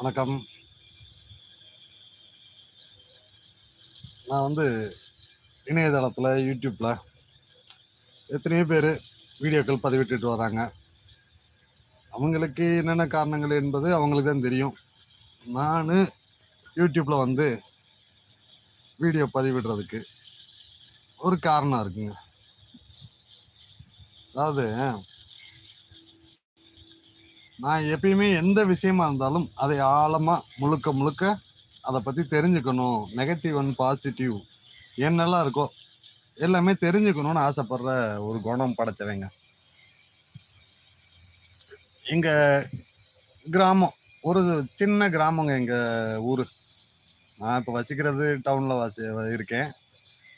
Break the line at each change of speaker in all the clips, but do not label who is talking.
வணக்கம். நான் வந்து இணையதளத்தில் யூடியூப்பில் எத்தனையோ பேர் வீடியோக்கள் பதிவிட்டுட்டு வராங்க. அவங்களுக்கு என்னென்ன காரணங்கள் என்பது அவங்களுக்கு தான் தெரியும். நான் யூடியூப்பில் வந்து வீடியோ பதிவிடுறதுக்கு ஒரு காரணம் இருக்குங்க. அதாவது நான் எப்பயுமே எந்த விஷயமா இருந்தாலும், அதை ஆழமா முழுக்க முழுக்க அதை பத்தி தெரிஞ்சுக்கணும். நெகட்டிவ் அண்ட் பாசிட்டிவ் என்னெல்லாம் இருக்கோ, எல்லாமே தெரிஞ்சுக்கணும்னு ஆசைப்படுற ஒரு குணம் படைச்சவங்க. எங்க கிராமம். ஒரு சின்ன கிராமங்க எங்க ஊரு. நான் இப்போ வசிக்கிறது டவுனில் வசி இருக்கேன்.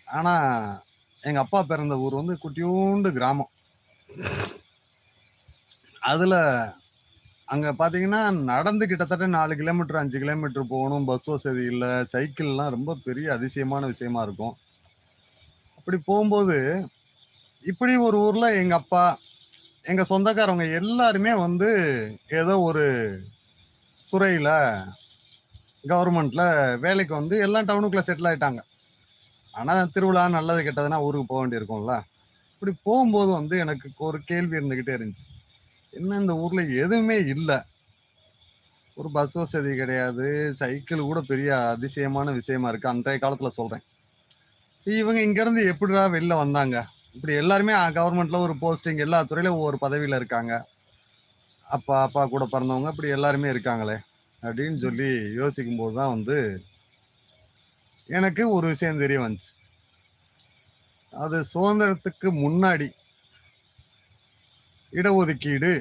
ஆனால் எங்கள் அப்பா பிறந்த ஊர் வந்து குட்டியூண்டு கிராமம். அதில் அங்க பார்த்தீங்கன்னா, நடந்து கிட்டத்தட்ட நாலு கிலோமீட்டர், அஞ்சு கிலோமீட்டர் போகணும். பஸ் வசதி இல்லை சைக்கிள்லாம் ரொம்ப பெரிய அதிசயமான விஷயமா இருக்கும். அப்படி போகும்போது இப்படி ஒரு ஊர்ல எங்க அப்பா, எங்க சொந்தக்காரவங்க எல்லாருமே வந்து ஏதோ ஒரு துறையில கவர்மெண்ட்ல வேலைக்கு வந்து எல்லாம் டவுனுக்குள்ள செட்டில் ஆயிட்டாங்க. ஆனா, திருவிழா நல்லது கெட்டதுன்னா ஊருக்கு போக வேண்டியிருக்கும்ல. இப்படி போகும்போது வந்து எனக்கு ஒரு கேள்வி இருந்துகிட்டே இருந்துச்சு. என்ன இந்த ஊர்ல எதுவுமே இல்லை ஒரு பஸ் வசதி கிடையாது. சைக்கிள் கூட பெரிய அதிசயமான விஷயமா இருக்கு. அன்றைய காலத்துல சொல்றேன். இவங்க இங்கேருந்து எப்படிடா வெளில வந்தாங்க? இப்படி எல்லாருமே கவர்மெண்ட்ல ஒரு போஸ்டிங் எல்லா துறையிலும் ஒவ்வொரு பதவியில இருக்காங்க. அப்பா, அப்பா கூட பிறந்தவங்க இப்படி எல்லாருமே இருக்காங்களே! அப்படின்னு சொல்லி யோசிக்கும்போது தான் வந்து எனக்கு ஒரு விஷயம் தெரிய வந்துச்சு. அது சுதந்திரத்துக்கு முன்னாடி இடஒதுக்கீடு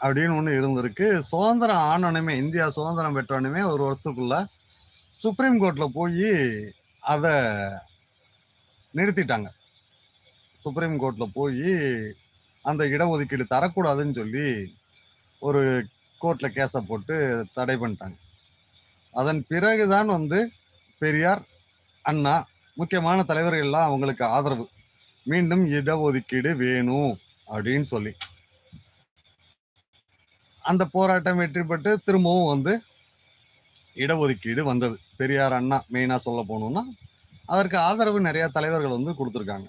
அப்படின்னு ஒன்று இருந்திருக்கு. சுதந்திரம் ஆனோனமே இந்தியா சுதந்திரம் பெற்றோனுமே ஒரு வருஷத்துக்குள்ள சுப்ரீம் கோர்ட்டில் போய் அதை நிறுத்திட்டாங்க. சுப்ரீம் கோர்ட்டில் போய் அந்த இடஒதுக்கீடு தரக்கூடாதுன்னு சொல்லி ஒரு கோர்ட்டில் கேஸை போட்டு தடை பண்ணிட்டாங்க. அதன் பிறகு தான் வந்து பெரியார், அண்ணா முக்கியமான தலைவர்கள்லாம் அவங்களுக்கு ஆதரவு. மீண்டும் இடஒதுக்கீடு வேணும் அப்படின்னு சொல்லி. அந்த போராட்டம் வெற்றி பெற்று திரும்பவும் வந்து இடஒதுக்கீடு வந்தது. பெரியார், அண்ணா மெயினாக சொல்ல போணும்னா, அதற்கு ஆதரவு நிறையா தலைவர்கள் வந்து கொடுத்துருக்காங்க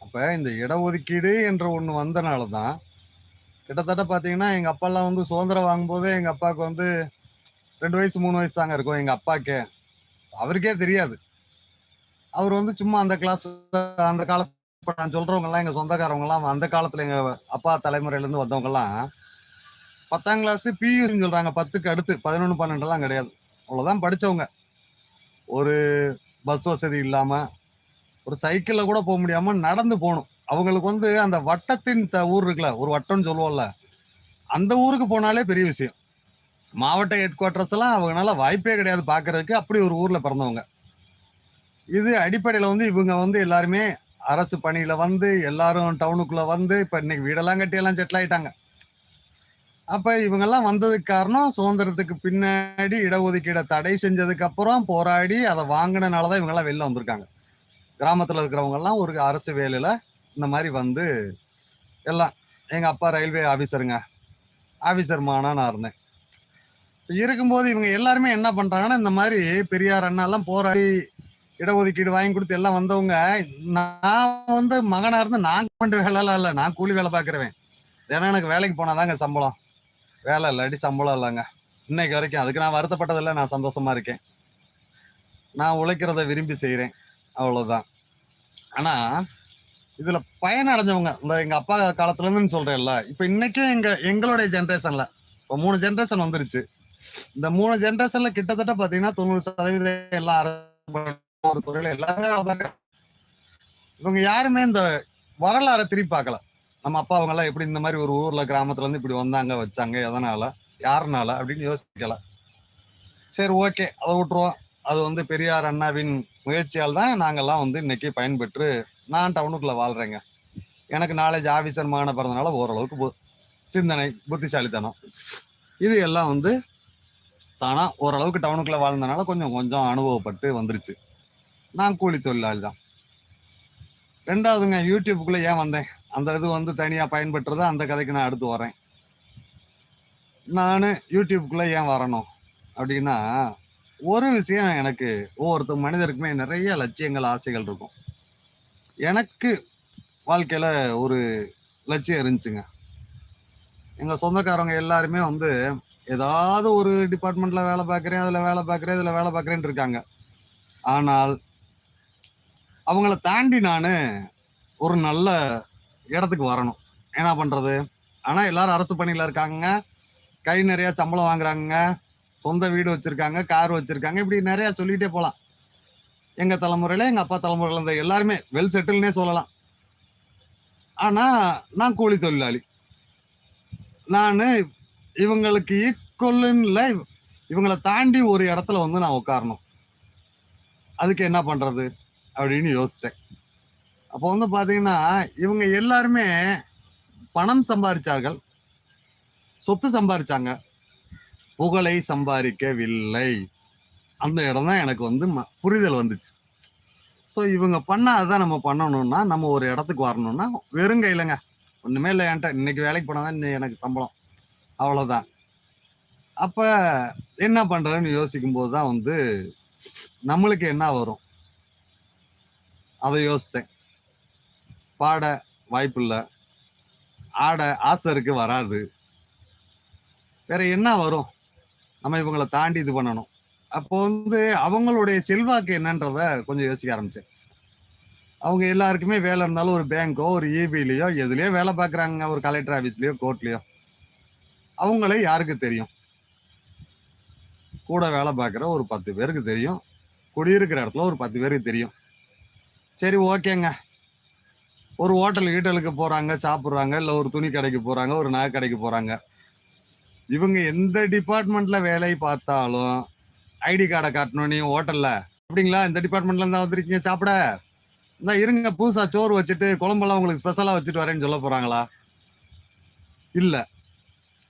அப்போ இந்த இடஒதுக்கீடு என்ற ஒன்று வந்தனால தான், கிட்டத்தட்ட பார்த்தீங்கன்னா, எங்கள் அப்பாலாம் வந்து சுதந்திரம் வாங்கும்போதே எங்கள் அப்பாவுக்கு வந்து ரெண்டு வயசு, மூணு வயசு தாங்க இருக்கும் எங்கள் அப்பாக்கே. அவருக்கே தெரியாது. அவர் வந்து சும்மா அந்த கிளாஸ் அந்த காலத்து இப்போ நான் சொல்றவங்கலாம் எங்கள் சொந்தக்காரவங்கலாம் அந்த காலத்தில் எங்கள் அப்பா தலைமுறையிலேருந்து வந்தவங்கலாம் 10ஆம் கிளாஸ் பியூசின்னு சொல்கிறாங்க பத்துக்கு அடுத்து 11, 12லாம் கிடையாது. அவ்வளோதான் படித்தவங்க ஒரு பஸ் வசதி இல்லாமல் ஒரு சைக்கிளில் கூட போக முடியாமல் நடந்து போகணும் அவங்களுக்கு வந்து அந்த வட்டத்தின் த ஊர் இருக்குல்ல, ஒரு வட்டம்னு சொல்லுவோம்ல, அந்த ஊருக்கு போனாலே பெரிய விஷயம். மாவட்ட ஹெட் குவார்ட்டர்ஸ்லாம் அவங்களால வாய்ப்பே கிடையாது பார்க்கறதுக்கு. அப்படி ஒரு ஊரில் பிறந்தவங்க. இது அடிப்படையில் வந்து இவங்க வந்து எல்லாருமே அரசு பணியில வந்து, எல்லாரும் டவுனுக்குள்ள வந்து, இப்ப இன்னைக்கு வீடெல்லாம் கட்டி எல்லாம் செட்டில் ஆயிட்டாங்க. அப்ப இவங்கெல்லாம் வந்ததுக்கு காரணம், சுதந்திரத்துக்கு பின்னாடி இடஒதுக்கீடை தடை செஞ்சதுக்கு அப்புறம் போராடி அதை வாங்கினனால தான் இவங்கெல்லாம் வெளில வந்திருக்காங்க. கிராமத்துல இருக்கிறவங்கெல்லாம் ஒரு அரசு வேலையில இந்த மாதிரி வந்து எல்லாம் எங்க அப்பா ரயில்வே ஆஃபீஸருங்க ஆஃபீஸர் மானா நான் இருந்தேன். இருக்கும்போது இவங்க எல்லாருமே என்ன பண்றாங்கன்னா, இந்த மாதிரி பெரியார், அண்ணாலாம் போராடி இடஒதுக்கீடு வாங்கி கொடுத்து எல்லாம் வந்தவங்க, நான் வந்து மகனா இருந்து நான் பண்ற வேலைலாம் இல்லை நான் கூலி வேலை பார்க்குறேன் ஏன்னா எனக்கு வேலைக்கு போனாதாங்க சம்பளம். வேலை இல்லாட்டி சம்பளம் இல்லைங்க இன்னைக்கு வரைக்கும். அதுக்கு நான் வருத்தப்பட்டதில்லை நான் சந்தோஷமா இருக்கேன். நான் உழைக்கிறத விரும்பி செய்கிறேன் அவ்வளோதான். ஆனால் இதில் பயனடைஞ்சவங்க, இந்த எங்கள் அப்பா காலத்துலேருந்துன்னு சொல்கிறேன்ல இப்போ இன்றைக்கும் எங்கள் எங்களுடைய ஜென்ரேஷனில் இப்போ மூணு ஜென்ரேஷன் வந்துருச்சு. இந்த மூணு ஜென்ரேஷனில் கிட்டத்தட்ட பார்த்தீங்கன்னா, 90% எல்லாம் அரசு ஒரு துறையில எல்லாருமே இவங்க யாருமே இந்த வரலாறை திருப்பி பார்க்கல. நம்ம அப்பா அவங்கலாம் எப்படி இந்த மாதிரி ஒரு ஊர்ல கிராமத்துல இருந்து இப்படி வந்தாங்க, வச்சாங்க, எதனால, யாருனால அப்படின்னு யோசிக்கல. சரி ஓகே. அதை விட்டுருவோம். அது வந்து பெரியார், அண்ணாவின் முயற்சியால் தான் நாங்கள்லாம் வந்து இன்னைக்கு பயன்பெற்று நான் டவுனுக்குள்ள வாழ்றேங்க. எனக்கு நாலேஜ் ஆஃபீஸர் மகனை பிறந்தனால ஓரளவுக்கு பு சிந்தனை, புத்திசாலித்தனம். இது எல்லாம் வந்து தானா ஓரளவுக்கு டவுனுக்குள்ள வாழ்ந்தனால கொஞ்சம் கொஞ்சம் அனுபவப்பட்டு வந்துருச்சு. நான் கூலி தொழிலாளி தான். ரெண்டாவதுங்க யூடியூப்புக்குள்ளே ஏன் வந்தேன்? அந்த இது வந்து தனியாக பயன்பெற்றது. அந்த கதைக்கு நான் அடுத்து வரேன். நான் யூடியூப்புக்குள்ளே ஏன் வரணும்? அப்படின்னா ஒரு விஷயம் எனக்கு ஒவ்வொருத்தர் மனிதருக்குமே நிறைய லட்சியங்கள், ஆசைகள் இருக்கும். எனக்கு வாழ்க்கையில் ஒரு லட்சியம் இருந்துச்சுங்க. எங்கள் சொந்தக்காரவங்க எல்லாருமே வந்து ஏதாவது ஒரு டிபார்ட்மெண்ட்டில் வேலை பார்க்குறேன் அதில் வேலை பார்க்குறேன் இதில் வேலை பார்க்குறேன்னு இருக்காங்க. ஆனால் அவங்கள தாண்டி நான் ஒரு நல்ல இடத்துக்கு வரணும். என்ன பண்ணுறது ஆனால் எல்லாரும் அரசு பணியில் இருக்காங்க கை நிறையா சம்பளம் வாங்குறாங்க சொந்த வீடு வச்சுருக்காங்க கார் வச்சுருக்காங்க இப்படி நிறையா சொல்லிகிட்டே போகலாம் எங்கள் தலைமுறையில் எங்கள் அப்பா தலைமுறையில் இருந்த எல்லாருமே வெல் செட்டில்னே சொல்லலாம். ஆனால் நான் கூலி தொழிலாளி. நான் இவங்களுக்கு ஈக்குவல்ன்னு இவங்களை தாண்டி ஒரு இடத்துல வந்து நான் உட்காரணும். அதுக்கு என்ன பண்ணுறது அப்படின்னு யோசிச்சேன். அப்போ வந்து பார்த்தீங்கன்னா, இவங்க எல்லாருமே பணம் சம்பாதிச்சார்கள் சொத்து சம்பாதிச்சாங்க புகழை சம்பாதிக்கவில்லை அந்த இடம் தான் எனக்கு வந்து ம புரிதல் வந்துச்சு. ஸோ இவங்க பண்ணால் அதான் நம்ம பண்ணணும்னா, நம்ம ஒரு இடத்துக்கு வரணும்னா, வெறும் கையிலங்க. ஒன்றுமே இல்லை என்கிட்ட இன்னைக்கு வேலைக்கு போனால் தான் இன்னைக்கு எனக்கு சம்பளம். அவ்வளோதான். அப்போ என்ன பண்றதுன்னு யோசிக்கும்போது தான் வந்து, நம்மளுக்கு என்ன வரும்? அதை யோசித்தேன் பாட வாய்ப்பில்லை ஆட ஆசை இருக்கு வராது. வேற என்ன வரும்? நம்ம இவங்களை தாண்டி இது பண்ணணும். அப்போ வந்து அவங்களுடைய செல்வாக்கு என்னன்றத கொஞ்சம் யோசிக்க ஆரம்பிச்சேன். அவங்க எல்லாருக்குமே வேலை இருந்தாலும் ஒரு பேங்கோ, ஒரு ஈபிலயோ எதுலேயோ வேலை பார்க்குறாங்க. ஒரு கலெக்டர் ஆஃபீஸ்லேயோ கோர்ட்லையோ அவங்கள யாருக்கு தெரியும்? கூட வேலை பார்க்குற ஒரு 10 பேருக்கு தெரியும். குடியிருக்கிற இடத்துல ஒரு 10 பேருக்கு தெரியும். சரி ஓகேங்க. ஒரு ஹோட்டல் கீட்டலுக்கு போகிறாங்க சாப்பிட்றாங்க இல்லை ஒரு துணி கடைக்கு போகிறாங்க ஒரு நகை கடைக்கு போகிறாங்க இவங்க எந்த டிபார்ட்மெண்ட்டில் வேலை பார்த்தாலும், ஐடி கார்டை காட்டணும் நீ ஹோட்டலில் "அப்படிங்களா? இந்த டிபார்ட்மெண்ட்ல இருந்தா வந்திருக்கீங்க சாப்பிட? இந்த இருங்க புதுசா சோறு வச்சுட்டு, குழம்பெல்லாம் உங்களுக்கு ஸ்பெஷலா வச்சுட்டு வரேன்னு" சொல்ல போறாங்களா? இல்ல.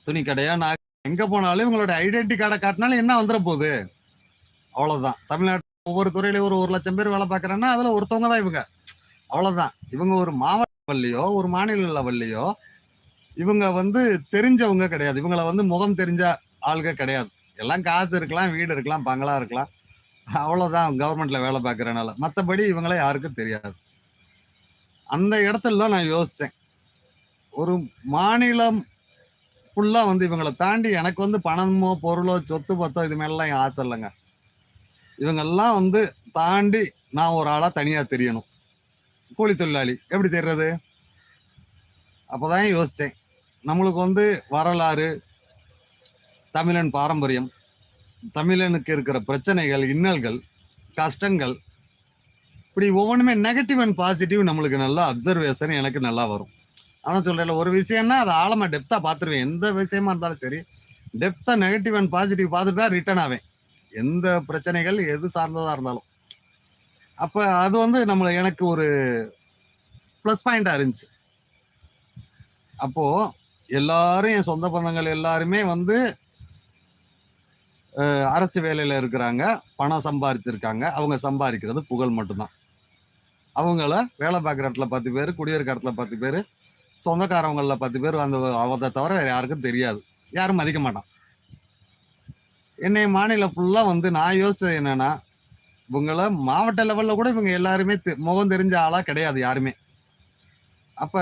துணி கடையா, நான் எங்க போனாலும் இவங்களோட ஐடென்டி கார்டை காட்டினாலும் என்ன வந்துட போகுது அவ்வளோதான். தமிழ்நாடு ஒவ்வொரு துறையிலையும் ஒரு லட்சம் பேர் வேலை பார்க்குறாங்கன்னா, அதுல ஒருத்தவங்க தான் இவங்க. அவ்வளோதான். இவங்க ஒரு மாவட்ட வள்ளியோ ஒரு மாநில வள்ளியோ இவங்க வந்து தெரிஞ்சவங்க கிடையாது. இவங்கள வந்து முகம் தெரிஞ்ச ஆளுக கிடையாது. எல்லாம் காசு இருக்கலாம், வீடு இருக்கலாம், பங்களா இருக்கலாம். அவ்வளோதான் கவர்மெண்ட்ல வேலை பார்க்கிறனால. மற்றபடி இவங்கள யாருக்கும் தெரியாது. அந்த இடத்துல தான் நான் யோசித்தேன் ஒரு மாநிலம் ஃபுல்லாக வந்து இவங்களை தாண்டி எனக்கு வந்து பணமோ, பொருளோ, சொத்து பத்தோ இது மேலலாம் என் ஆசை இல்லைங்க இவங்கெல்லாம் வந்து தாண்டி நான் ஒரு ஆளாக தனியாக தெரியணும். கூலி தொழிலாளி. எப்படி தெரிறது அப்போ தான் யோசித்தேன் நம்மளுக்கு வந்து வரலாறு, தமிழன் பாரம்பரியம், தமிழனுக்கு இருக்கிற பிரச்சனைகள், இன்னல்கள், கஷ்டங்கள், இப்படி ஒவ்வொன்றுமே நெகட்டிவ் அண்ட் பாசிட்டிவ் நம்மளுக்கு நல்லா அப்சர்வேஷன் எனக்கு நல்லா வரும். அதான் சொல்கிறேன் ஒரு விஷயம்னா அதை ஆழமாக டெப்த்தாக பார்த்துருவேன். எந்த விஷயமா இருந்தாலும் சரி, டெப்த்தாக நெகட்டிவ் அண்ட் பாசிட்டிவ் பார்த்துட்டு தான் ரிட்டர்ன் ஆவேன். எந்த பிரச்சனைகள் எது சார்ந்ததா இருந்தாலும். அப்ப அது வந்து நம்மளை எனக்கு ஒரு ப்ளஸ் பாயிண்ட்டா இருந்துச்சு. அப்போ எல்லாரும் என் சொந்த பந்தங்கள் எல்லாருமே வந்து அரசு வேலையில் இருக்கிறாங்க. பணம் சம்பாரிச்சிருக்காங்க. அவங்க சம்பாதிக்கிறது புகழ் மட்டும்தான் அவங்கள வேலை பார்க்குற இடத்துல பத்து பேர் குடியிருக்க இடத்துல பத்து பேர் சொந்தக்காரவங்களில் பத்து பேர் அந்த அவத்தை தவிர வேறு யாருக்கும் தெரியாது. யாரும் மதிக்க மாட்டான். என்னை மாநிலம் ஃபுல்லா வந்து நான் யோசிச்சது என்னன்னா, இவங்கள மாவட்ட லெவல்ல கூட இவங்க எல்லாருமே தெ முகம் தெரிஞ்ச ஆளா கிடையாது யாருமே. அப்ப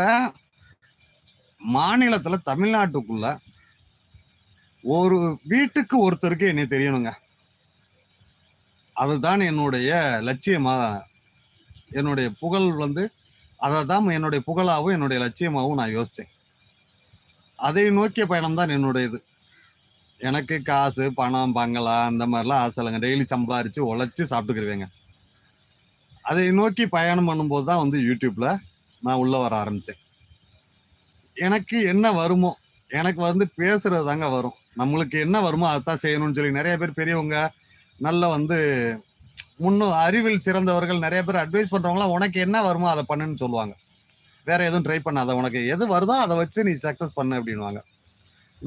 மாநிலத்தில் தமிழ்நாட்டுக்குள்ள ஒரு வீட்டுக்கு ஒருத்தருக்கு என்னை தெரியணுங்க. அதுதான் என்னுடைய லட்சியமா என்னுடைய புகழ் வந்து அதை தான் என்னுடைய புகழாகவும் என்னுடைய லட்சியமாகவும் நான் யோசித்தேன் அதை நோக்கிய பயணம் தான் என்னுடையது. எனக்கு காசு, பணம், பங்களா அந்த மாதிரிலாம் ஆசை இல்லைங்க டெய்லி சம்பாரித்து உழைச்சி சாப்பிட்டுக்கிருவேங்க. அதை நோக்கி பயணம் பண்ணும்போது தான் வந்து யூடியூப்பில் நான் உள்ளே வர ஆரம்பித்தேன் எனக்கு என்ன வருமோ, எனக்கு வந்து பேசுகிறது தாங்க வரும். நம்மளுக்கு என்ன வருமோ அதத்தான் செய்யணும்னு சொல்லி நிறைய பேர் பெரியவங்க, நல்ல வந்து முன்னும் அறிவில் சிறந்தவர்கள் நிறைய பேர் அட்வைஸ் பண்ணுறவங்களாம் "உனக்கு என்ன வருமோ அதை பண்ணுன்னு" சொல்லுவாங்க. "வேற எதுவும் ட்ரை பண்ணாத. உனக்கு எது வருதோ அதை வச்சு நீ சக்ஸஸ் பண்ணு" அப்படின்வாங்க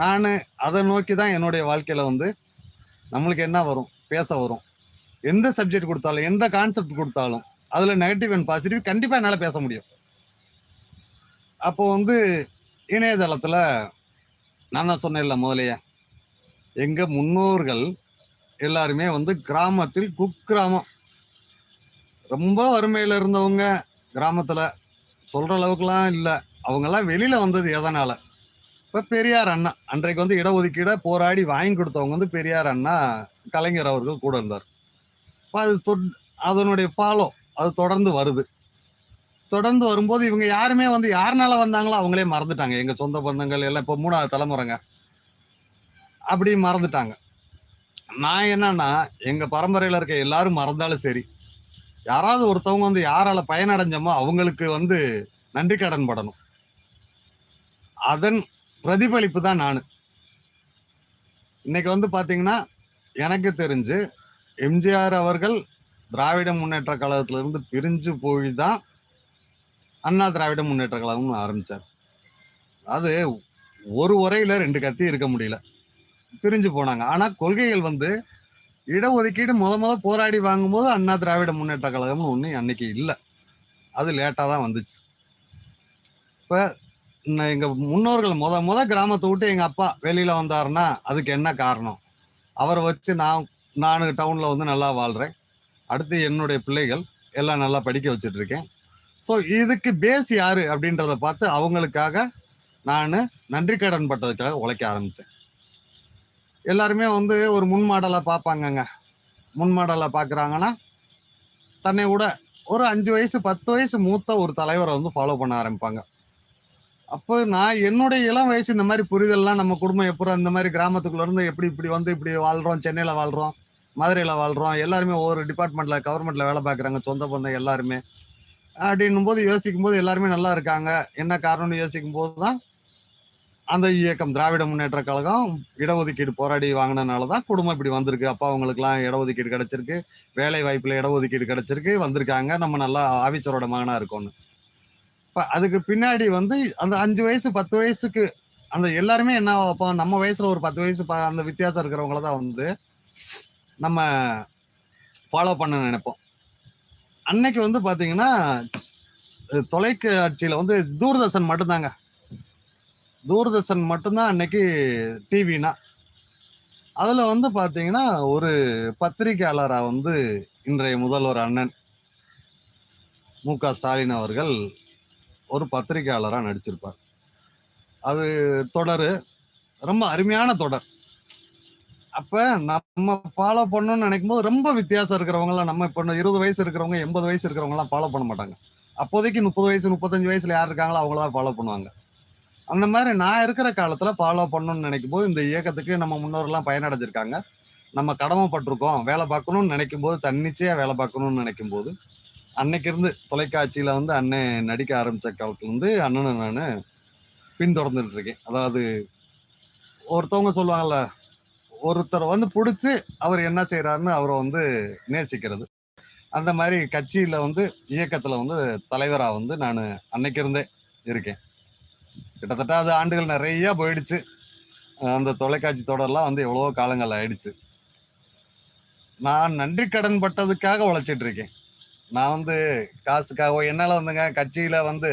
நான் அதை நோக்கி தான் என்னுடைய வாழ்க்கையில் வந்து, நம்மளுக்கு என்ன வரும்? பேச வரும். எந்த சப்ஜெக்ட் கொடுத்தாலும் எந்த கான்செப்ட் கொடுத்தாலும் அதில் நெகட்டிவ் அண்ட் பாசிட்டிவ் கண்டிப்பாக என்னால் பேச முடியும். அப்போ வந்து இணையதளத்தில் நான் தான் சொன்னேன்ல முதலையே எங்கள் முன்னோர்கள் எல்லாருமே வந்து கிராமத்தில் குக்கிராமம் ரொம்ப வறுமையில் இருந்தவங்க கிராமத்தில் சொல்கிற அளவுக்குலாம் இல்லை அவங்கெல்லாம் வெளியில் வந்தது எதனால் இப்போ பெரியார் அண்ணா அன்றைக்கு வந்து இடஒதுக்கீடை போராடி வாங்கி கொடுத்தவங்க வந்து பெரியார் அண்ணா கலைஞர் அவர்கள் கூட இருந்தார். இப்போ அது தொட்- அதனுடைய ஃபாலோ அது தொடர்ந்து வருது. தொடர்ந்து வரும்போது இவங்க யாருமே வந்து யாருனால வந்தாங்களோ அவங்களே மறந்துட்டாங்க. எங்கள் சொந்த பந்தங்கள் எல்லாம் இப்போ மூணாவது தலைமுறைங்க. அப்படி மறந்துட்டாங்க. நான் என்னன்னா எங்கள் பரம்பரையில் இருக்க எல்லாரும் மறந்தாலும் சரி யாராவது ஒருத்தவங்க வந்து யாரால் பயனடைஞ்சோமோ அவங்களுக்கு வந்து நன்றி கடன் படணும். அதன் பிரதிபலிப்பு தான் நான். இன்னைக்கு வந்து பார்த்தீங்கன்னா எனக்கு தெரிஞ்சு எம்ஜிஆர் அவர்கள் திராவிட முன்னேற்ற கழகத்திலிருந்து பிரிஞ்சு போய் தான் அண்ணா திராவிட முன்னேற்ற கழகம்னு ஆரம்பித்தார் அது ஒரு உரையில் ரெண்டு கத்தி இருக்க முடியல. பிரிஞ்சு போனாங்க. ஆனால் கொள்கைகள் வந்து இடஒதுக்கீடு முத முத போராடி வாங்கும்போது அண்ணா திராவிட முன்னேற்ற கழகம்னு ஒன்று அன்னைக்கு இல்லை. அது லேட்டாக தான் வந்துச்சு. இப்போ எங்க முன்னோர்கள் முத முத கிராமத்தை விட்டு எங்க அப்பா வெளியில வந்தாருன்னா அதுக்கு என்ன காரணம்? அவரை வச்சு நான் நான் டவுன்ல வந்து நல்லா வாழ்றேன். அடுத்து என்னுடைய பிள்ளைகள் எல்லாம் நல்லா படிக்க வச்சுட்டு இருக்கேன் ஸோ இதுக்கு பேஸ் யாரு அப்படின்றத பார்த்து அவங்களுக்காக நான் நன்றி கடன் பட்டதுக்காக உழைக்க ஆரம்பித்தேன் எல்லாருமே வந்து ஒரு முன் மாடலாக பார்ப்பாங்கங்க. முன் மாடலாக பார்க்குறாங்கன்னா தன்னை விட ஒரு அஞ்சு வயசு பத்து வயசு மூத்த ஒரு தலைவரை வந்து ஃபாலோ பண்ண ஆரம்பிப்பாங்க. அப்போ நான் என்னுடைய இளம் வயசு இந்த மாதிரி புரிதல்லாம் நம்ம குடும்பம் எப்படி இந்த மாதிரி கிராமத்துக்குள்ள இருந்து எப்படி இப்படி வந்து இப்படி வாழ்றோம் சென்னையில வாழ்றோம் மதுரையில வாழ்றோம் எல்லாருமே ஒவ்வொரு டிபார்ட்மெண்ட்ல கவர்மெண்ட்ல வேலை பார்க்குறாங்க சொந்த பந்தம் எல்லாருமே. அப்படின்னும் போது யோசிக்கும் போது எல்லாருமே நல்லா இருக்காங்க. என்ன காரணம்னு யோசிக்கும் போது தான் அந்த இயக்கம் திராவிட முன்னேற்ற கழகம் இடஒதுக்கீடு போராடி வாங்கினனால தான் குடும்பம் இப்படி வந்திருக்கு. அப்பா அவங்களுக்குலாம் இடஒதுக்கீடு கிடச்சிருக்கு. வேலை வாய்ப்பில் இடஒதுக்கீடு கிடச்சிருக்கு வந்திருக்காங்க. நம்ம நல்லா ஆஃபீஸரோட மகனாக இருக்கோன்னு அதுக்கு பின்னாடி வந்து அந்த அஞ்சு வயசு பத்து வயசுக்கு அந்த எல்லாருமே என்ன அப்போ நம்ம வயசுல ஒரு பத்து வயசு ப- அந்த வித்தியாசம் இருக்கிறவங்கள தான் வந்து நம்ம ஃபாலோ பண்ண நினைப்போம். அன்னைக்கு வந்து பார்த்தீங்கன்னா தொலைக்காட்சியில் வந்து தூர்தர்ஷன் மட்டும்தாங்க. தூர்தர்ஷன் மட்டும்தான் அன்னைக்கு டிவினா அதில் வந்து பார்த்தீங்கன்னா ஒரு பத்திரிகையாளராக வந்து இன்றைய முதல்வர் அண்ணன் மு க ஸ்டாலின் அவர்கள் ஒரு பத்திரிகையாளராக நடிச்சிருப்பார். அது தொடர். ரொம்ப அருமையான தொடர். அப்போ நம்ம ஃபாலோ பண்ணணும்னு நினைக்கும் போது ரொம்ப வித்தியாசம் இருக்கிறவங்களாம் நம்ம இப்போ இருபது வயசு இருக்கிறவங்க எண்பது வயசு இருக்கிறவங்களாம் ஃபாலோ பண்ண மாட்டாங்க. அப்போதைக்கு முப்பது வயசு முப்பத்தஞ்சு வயசுல யார் இருக்காங்களோ அவங்கள தான் ஃபாலோ பண்ணுவாங்க. அந்த மாதிரி நான் இருக்கிற காலத்தில் ஃபாலோ பண்ணணும்னு நினைக்கும் போது இந்த இயக்கத்துக்கு நம்ம முன்னோர்கள்லாம் பயனடைஞ்சிருக்காங்க. நம்ம கடமைப்பட்டிருக்கோம். வேலை பார்க்கணும்னு நினைக்கும் போது தன்னிச்சையாக வேலை பார்க்கணும்னு நினைக்கும் போது அன்னைக்கு இருந்து தொலைக்காட்சியில் வந்து அண்ணன் நடிக்க ஆரம்பித்த காலத்துலேருந்து அண்ணனை நான் பின்தொடர்ந்துட்டு இருக்கேன் அதாவது ஒருத்தவங்க சொல்லுவாங்கல்ல ஒருத்தரை வந்து பிடிச்சி அவர் என்ன செய்கிறாருன்னு அவரை வந்து நேசிக்கிறது. அந்த மாதிரி கட்சியில் வந்து இயக்கத்தில் வந்து தலைவராக வந்து நான் அன்னைக்கு இருந்தே இருக்கேன். கிட்டத்தட்ட அது ஆண்டுகள் நிறையா போயிடுச்சு. அந்த தொலைக்காட்சி தொடர்லாம் வந்து எவ்வளவோ காலங்கள் ஆயிடுச்சு. நான் நன்றி கடன் பட்டதுக்காக உழைச்சிட்டு இருக்கேன் நான் வந்து காசுக்காக என்னால் வந்துங்க கட்சியில் வந்து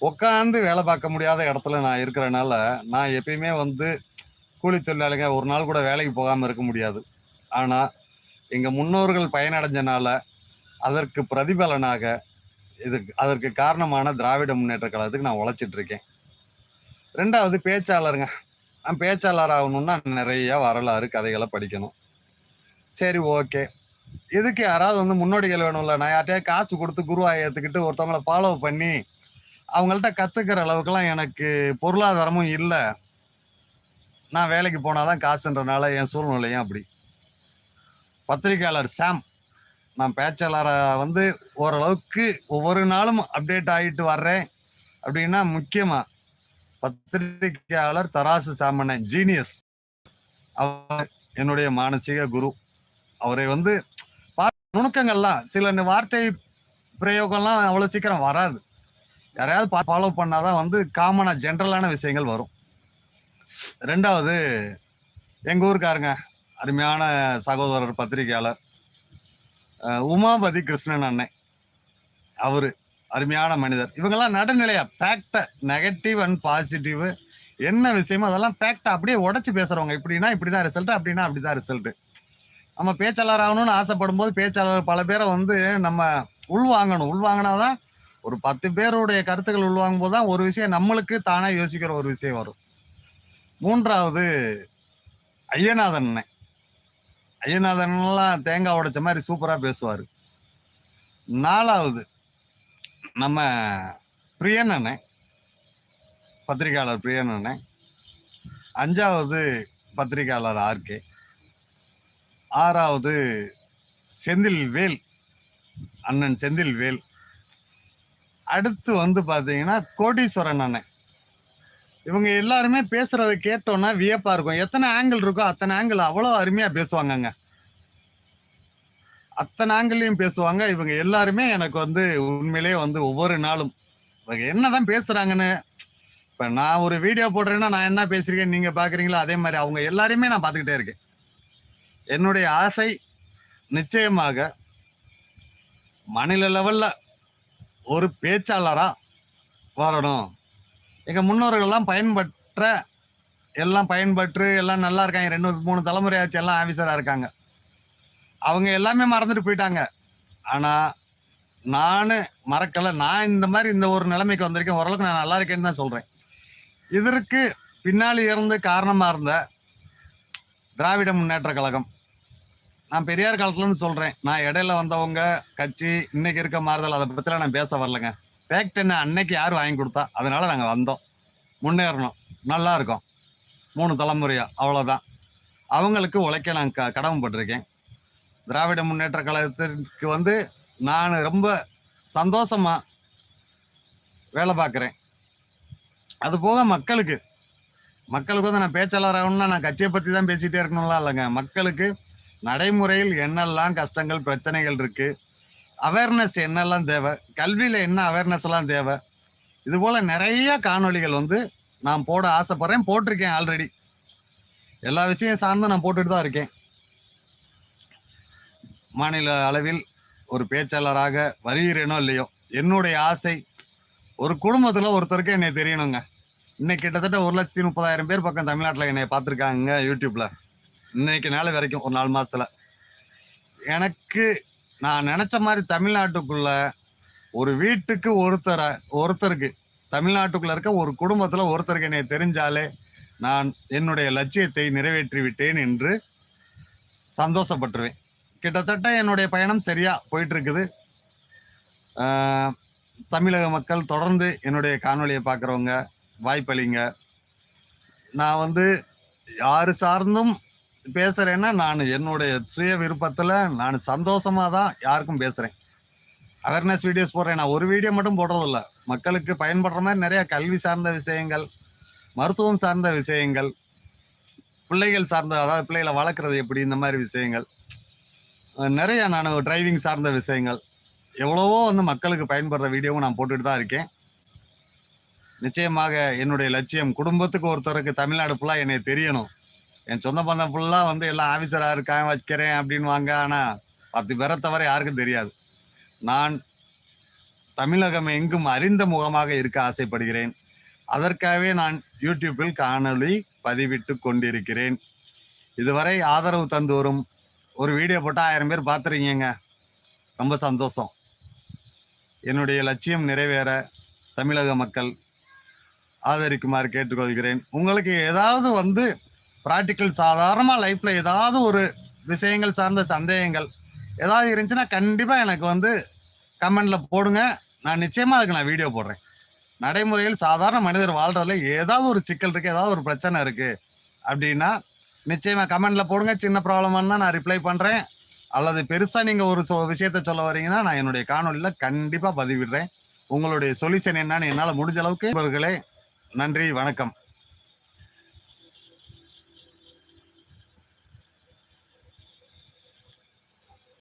உட்காந்து வேலை பார்க்க முடியாத இடத்துல நான் இருக்கிறனால நான் எப்பயுமே வந்து கூலி தொழிலாளிங்க ஒரு நாள் கூட வேலைக்கு போகாமல் இருக்க முடியாது. ஆனால் எங்கள் முன்னோர்கள் பயனடைஞ்சனால அதற்கு பிரதிபலனாக இதுக்கு அதற்கு காரணமான திராவிட முன்னேற்ற கழகத்துக்கு நான் உழைச்சிட்டு இருக்கேன். ரெண்டாவது பேச்சாளருங்க. நான் பேச்சாளர் ஆகணும்னா நிறைய வரலாறு கதைகளை படிக்கணும். சரி ஓகே. இதுக்கு யாராவது வந்து முன்னோடிகள் வேணும்ல? நான் யார்ட்டையா காசு கொடுத்து குருவாயை ஏற்றுக்கிட்டு ஒருத்தவங்களை ஃபாலோ பண்ணி அவங்கள்ட்ட கற்றுக்கிற அளவுக்குலாம் எனக்கு பொருளாதாரமும் இல்லை. நான் வேலைக்கு போனாதான் காசுன்றனால என் சூழ்நிலையும் அப்படி. பத்திரிகையாளர் சாம் நான் பேச்சாளராக வந்து ஓரளவுக்கு ஒவ்வொரு நாளும் அப்டேட் ஆகிட்டு வர்றேன். அப்படின்னா முக்கியமாக பத்திரிகையாளர் தராசு சாமண்ணன் ஜீனியஸ் அவர் என்னுடைய மானசீக குரு. அவரை வந்து பா- நுணுக்கங்கள்லாம் சில இந்த வார்த்தை பிரயோகம்லாம் அவ்வளோ சீக்கிரம் வராது. யாரையாவது ஃபாலோ பண்ணாதான் வந்து காமனாக ஜென்ரலான விஷயங்கள் வரும். ரெண்டாவது எங்கள் ஊருக்காருங்க அருமையான சகோதரர் பத்திரிகையாளர் உமாபதி கிருஷ்ணன் அண்ணன் அவர் அருமையான மனிதர். இவங்கெல்லாம் நடுநிலையா ஃபேக்டை நெகட்டிவ் அண்ட் பாசிட்டிவ் என்ன விஷயமோ அதெல்லாம் ஃபேக்டை அப்படியே உடச்சி பேசுகிறவங்க இப்படின்னா இப்படிதான் ரிசல்ட்டு அப்படின்னா அப்படி தான் ரிசல்ட்டு நம்ம பேச்சாளர் ஆகணும்னு ஆசைப்படும் போது பேச்சாளர் பல பேரை வந்து நம்ம உள்வாங்கணும். உள்வாங்கினாதான் ஒரு பத்து பேருடைய கருத்துக்கள் உள்வாங்கும் போது தான் ஒரு விஷயம் நம்மளுக்கு தானாக யோசிக்கிற ஒரு விஷயம் வரும். மூன்றாவது ஐயநாதன் அண்ணன் ஐயநாதன்லாம் தேங்காய் உடைச்ச மாதிரி சூப்பராக பேசுவார். நாலாவது நம்ம பிரியன் அண்ணன் பத்திரிகையாளர் பிரியன் அண்ணன் அஞ்சாவது பத்திரிகையாளர் ஆர்கே ஆறாவது செந்தில் வேல் அண்ணன் செந்தில் வேல் அடுத்து வந்து பார்த்தீங்கன்னா கோடீஸ்வரன் அண்ணன். இவங்க எல்லாருமே பேசுறத கேட்டோன்னா வியப்பா இருக்கும். எத்தனை ஆங்கிள் இருக்கோ அத்தனை ஆங்கிள் அவ்வளோ அருமையா பேசுவாங்கங்க. அத்தனை ஆங்கிள்லையும் பேசுவாங்க. இவங்க எல்லாருமே எனக்கு வந்து உண்மையிலேயே வந்து ஒவ்வொரு நாளும் இவங்க என்னதான் பேசுறாங்கன்னு இப்போ நான் ஒரு வீடியோ போடுறேன்னா நான் என்ன பேசுறேன் நீங்க பாக்குறீங்களோ அதே மாதிரி அவங்க எல்லாரையுமே நான் பார்த்துக்கிட்டே இருக்கேன். என்னுடைய ஆசை நிச்சயமாக மாநில லெவலில் ஒரு பேச்சாளராக வரணும். எங்கள் முன்னோர்கள்லாம் பயன்பற்ற எல்லாம் பயன்பற்று எல்லாம் நல்லா இருக்காங்க. ரெண்டு மூணு தலைமுறையாச்சு எல்லாம் ஆஃபீஸராக இருக்காங்க. அவங்க எல்லாமே மறந்துட்டு போயிட்டாங்க. ஆனால் நான் மறக்கலை. நான் இந்த மாதிரி இந்த ஒரு நிலைமைக்கு வந்திருக்கேன். ஓரளவுக்கு நான் நல்லா இருக்கேன்னு தான் சொல்கிறேன் இதற்கு பின்னாடி இருந்து காரணமாக இருந்த திராவிட முன்னேற்ற கழகம். நான் பெரியார் காலத்துலன்னு சொல்கிறேன் நான் இடையில வந்தவங்க கட்சி இன்னைக்கு இருக்க மாறுதல் அதை பற்றிலாம் நான் பேச வரலங்க. ஃபேக்ட் என்ன அன்னைக்கு யார் வாங்கி கொடுத்தா அதனால நாங்கள் வந்தோம். முன்னேறணும். நல்லா இருக்கோம். மூணு தலைமுறையா அவ்வளோதான் அவங்களுக்கு உழைக்க நான் க கடமைப்பட்டிருக்கேன். திராவிட முன்னேற்ற கழகத்திற்கு வந்து நான் ரொம்ப சந்தோஷமா வேலை பார்க்குறேன். அது போக மக்களுக்கு மக்களுக்கு வந்து நான் பேச்சாளர் ஆகணும்னா நான் கட்சியை பற்றி தான் பேசிகிட்டே இருக்கணும்லாம் இல்லைங்க. மக்களுக்கு நடைமுறையில் என்னெல்லாம் கஷ்டங்கள் பிரச்சனைகள் இருக்குது அவேர்னஸ் என்னெல்லாம் தேவை? கல்வியில் என்ன அவேர்னஸ் எல்லாம் தேவை? இது போல் நிறைய காணொளிகள் வந்து நான் போட ஆசைப்பட்றேன். போட்டிருக்கேன் ஆல்ரெடி எல்லா விஷயம் சார்ந்து நான் போட்டுட்டு தான் இருக்கேன். மாநில அளவில் ஒரு பேச்சாளராக வருகிறேனோ இல்லையோ? என்னுடைய ஆசை ஒரு குடும்பத்தில் ஒருத்தருக்கு என்னை தெரியணுங்க. இன்னைக்கு கிட்டத்தட்ட ஒரு லட்சத்தி முப்பதாயிரம் பேர் பக்கம் தமிழ்நாட்டில் என்னை பார்த்துருக்காங்க யூடியூப்பில் இன்னைக்கு நாள் வரைக்கும் ஒரு நாலு மாதத்தில் எனக்கு நான் நினச்ச மாதிரி தமிழ்நாட்டுக்குள்ள ஒரு வீட்டுக்கு ஒருத்தரை ஒருத்தருக்கு தமிழ்நாட்டுக்குள்ளே இருக்க ஒரு குடும்பத்தில் ஒருத்தருக்கு என்னை தெரிஞ்சாலே நான் என்னுடைய லட்சியத்தை நிறைவேற்றி விட்டேன் என்று சந்தோஷப்பட்டுருவேன். கிட்டத்தட்ட என்னுடைய பயணம் சரியாக போயிட்டுருக்குது. தமிழக மக்கள் தொடர்ந்து என்னுடைய காணொலியை பார்க்குறவங்க வாய்ப்பளிங்க. நான் வந்து யாரு சார்ந்தும் பேசுறேன்னா நான். என்னுடைய சுய விருப்பத்தில் நான் சந்தோஷமாக தான் யாருக்கும் பேசுகிறேன் அவேர்னஸ் வீடியோஸ் போடுறேன். நான் ஒரு வீடியோ மட்டும் போடுறதில்ல. மக்களுக்கு பயன்படுற மாதிரி நிறையா கல்வி சார்ந்த விஷயங்கள் மருத்துவம் சார்ந்த விஷயங்கள் பிள்ளைகள் சார்ந்த அதாவது பிள்ளைகளை வளர்க்குறது எப்படி இந்த மாதிரி விஷயங்கள். நிறையா நிறைய நான் டிரைவிங் சார்ந்த விஷயங்கள். எவ்வளவோ வந்து மக்களுக்கு பயன்படுற வீடியோவும் நான் போட்டுட்டு தான் இருக்கேன். நிச்சயமாக என்னுடைய லட்சியம் குடும்பத்துக்கு ஒருத்தருக்கு தமிழ்நாடு ஃபுல்லாக என்னை தெரியணும். என் சொந்த பந்தம் ஃபுல்லாக வந்து எல்லாம் ஆஃபீஸராக இருக்கேன் வைக்கிறேன் அப்படின்வாங்க ஆனால் பத்து பேரை தவிர யாருக்கும் தெரியாது. நான் தமிழகம் எங்கும் அறிந்த முகமாக இருக்க ஆசைப்படுகிறேன். அதற்காகவே நான் யூடியூப்பில் காணொளி பதிவிட்டு கொண்டிருக்கிறேன். இதுவரை ஆதரவு தந்து வரும் ஒரு வீடியோ போட்டால் ஆயிரம் பேர் பார்த்துருக்கீங்க. ரொம்ப சந்தோஷம். என்னுடைய லட்சியம் நிறைவேற தமிழக மக்கள் ஆதரிக்குமாறு கேட்டுக்கொள்கிறேன். உங்களுக்கு ஏதாவது வந்து ப்ராக்டிக்கல் சாதாரணமாக லைஃப்பில் ஏதாவது ஒரு விஷயங்கள் சார்ந்த சந்தேகங்கள் ஏதாவது இருந்துச்சுன்னா கண்டிப்பாக எனக்கு வந்து கமெண்டில் போடுங்க. நான் நிச்சயமாக அதுக்கு நான் வீடியோ போடுறேன். நடைமுறையில் சாதாரண மனிதர் வாழ்கிறதுல ஏதாவது ஒரு சிக்கல் இருக்குது ஏதாவது ஒரு பிரச்சனை இருக்குது அப்படின்னா நிச்சயமாக கமெண்டில் போடுங்க. சின்ன ப்ராப்ளம்னா நான் ரிப்ளை பண்ணுறேன் அல்லது பெருசாக நீங்கள் ஒரு சொ விஷயத்த சொல்ல வரீங்கன்னா நான் என்னுடைய காணொலியில் கண்டிப்பாக பதிவிடுறேன். உங்களுடைய சொல்யூஷன் என்னன்னு என்னால் முடிஞ்ச அளவுக்கு இவர்களே நன்றி வணக்கம்.